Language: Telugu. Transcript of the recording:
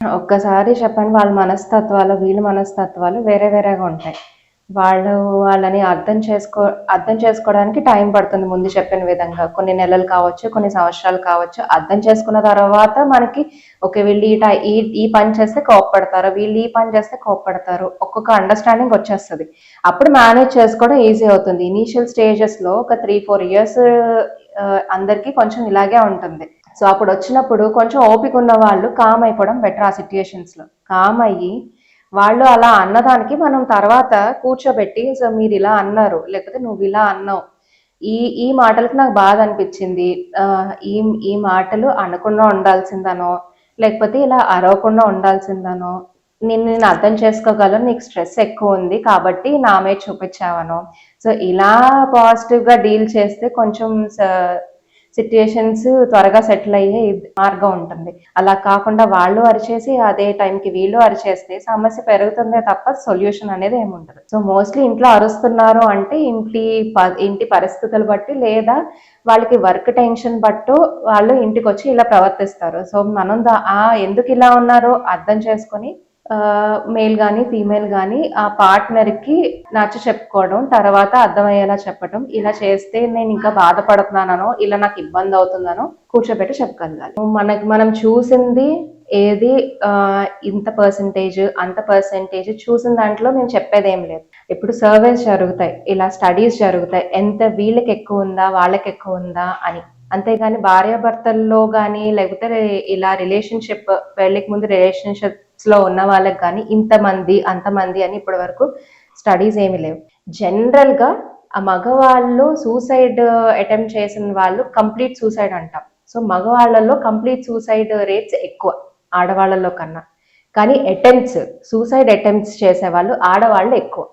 ఒక్కసారి చెప్పండి వాళ్ళ మనస్తత్వాలు వీళ్ళ మనస్తత్వాలు వేరే వేరేగా ఉంటాయి. వాళ్ళు వాళ్ళని అర్థం చేసుకో అర్థం చేసుకోవడానికి టైం పడుతుంది ముందు చెప్పిన విధంగా. కొన్ని నెలలు కావచ్చు కొన్ని సంవత్సరాలు కావచ్చు అర్థం చేసుకున్న తర్వాత మనకి ఓకే వీళ్ళు ఈ టై ఈ ఈ పని చేస్తే కోప్పడతారు వీళ్ళు ఈ పని చేస్తే కోప్పడతారు. ఒక్కొక్క అండర్స్టాండింగ్ వచ్చేస్తుంది. అప్పుడు మేనేజ్ చేసుకోవడం ఈజీ అవుతుంది. ఇనీషియల్ స్టేజెస్లో ఒక త్రీ ఫోర్ ఇయర్స్ అందరికీ కొంచెం ఇలాగే ఉంటుంది. సో అప్పుడు వచ్చినప్పుడు కొంచెం ఓపిక ఉన్న వాళ్ళు కామ్ అయిపోవడం బెటర్ ఆ సిచ్యుయేషన్స్లో కామ్ అయ్యి వాళ్ళు అలా అన్నదానికి మనం తర్వాత కూర్చోబెట్టి సో మీరు ఇలా అన్నారు లేకపోతే నువ్వు ఇలా అన్నావు. ఈ ఈ మాటలకు నాకు బాధ అనిపించింది. ఈ ఈ మాటలు అనకుండా ఉండాల్సిందనో లేకపోతే ఇలా అరవకుండా ఉండాల్సిందనో నేను నేను అర్థం చేసుకోగలను నీకు స్ట్రెస్ ఎక్కువ ఉంది కాబట్టి నా మీద చూపించావను. సో ఇలా పాజిటివ్గా డీల్ చేస్తే కొంచెం సిట్యుయేషన్స్ త్వరగా సెటిల్ అయ్యే మార్గం ఉంటుంది. అలా కాకుండా వాళ్ళు అరిచేసి అదే టైంకి వీళ్ళు అరిచేస్తే సమస్య పెరుగుతుందే తప్ప సొల్యూషన్ అనేది ఏముండదు. సో మోస్ట్లీ ఇంట్లో అరుస్తున్నారు అంటే ఇంటి ప- ఇంటి పరిస్థితులు బట్టి లేదా వాళ్ళకి వర్క్ టెన్షన్ బట్టు వాళ్ళు ఇంటికి వచ్చి ఇలా ప్రవర్తిస్తారు. సో మనం ఆ ఎందుకు ఇలా ఉన్నారో అర్థం చేసుకొని మేల్ కానీ ఫీమేల్ కానీ ఆ పార్ట్నర్కి నచ్చ చెప్పుకోవడం తర్వాత అర్థమయ్యేలా చెప్పడం ఇలా చేస్తే నేను ఇంకా బాధపడుతున్నానో ఇలా నాకు ఇబ్బంది అవుతుందనో కూర్చోబెట్టి చెప్పగలగాలి. మనకి మనం చూసింది ఏది? ఇంత పర్సంటేజ్ అంత పర్సంటేజ్ చూసిన దాంట్లో మేము చెప్పేది ఏం లేదు. ఇప్పుడు సర్వేస్ జరుగుతాయి ఇలా స్టడీస్ జరుగుతాయి ఎంత వీళ్ళకి ఎక్కువ ఉందా వాళ్ళకి ఎక్కువ ఉందా అని. అంతేగాని భార్యాభర్తల్లో కానీ లేకపోతే ఇలా రిలేషన్షిప్ పెళ్ళికి ముందు రిలేషన్షిప్స్లో ఉన్న వాళ్ళకి కానీ ఇంతమంది అంతమంది అని ఇప్పటి వరకు స్టడీస్ ఏమీ లేవు. జనరల్గా ఆ మగవాళ్ళు సూసైడ్ అటెంప్ట్ చేసిన వాళ్ళు కంప్లీట్ సూసైడ్ అంటాం. సో మగవాళ్ళలో కంప్లీట్ సూసైడ్ రేట్స్ ఎక్కువ ఆడవాళ్ళలో కన్నా. కానీ అటెంప్ట్స్ సూసైడ్ అటెంప్ట్స్ చేసే వాళ్ళు ఆడవాళ్ళు ఎక్కువ.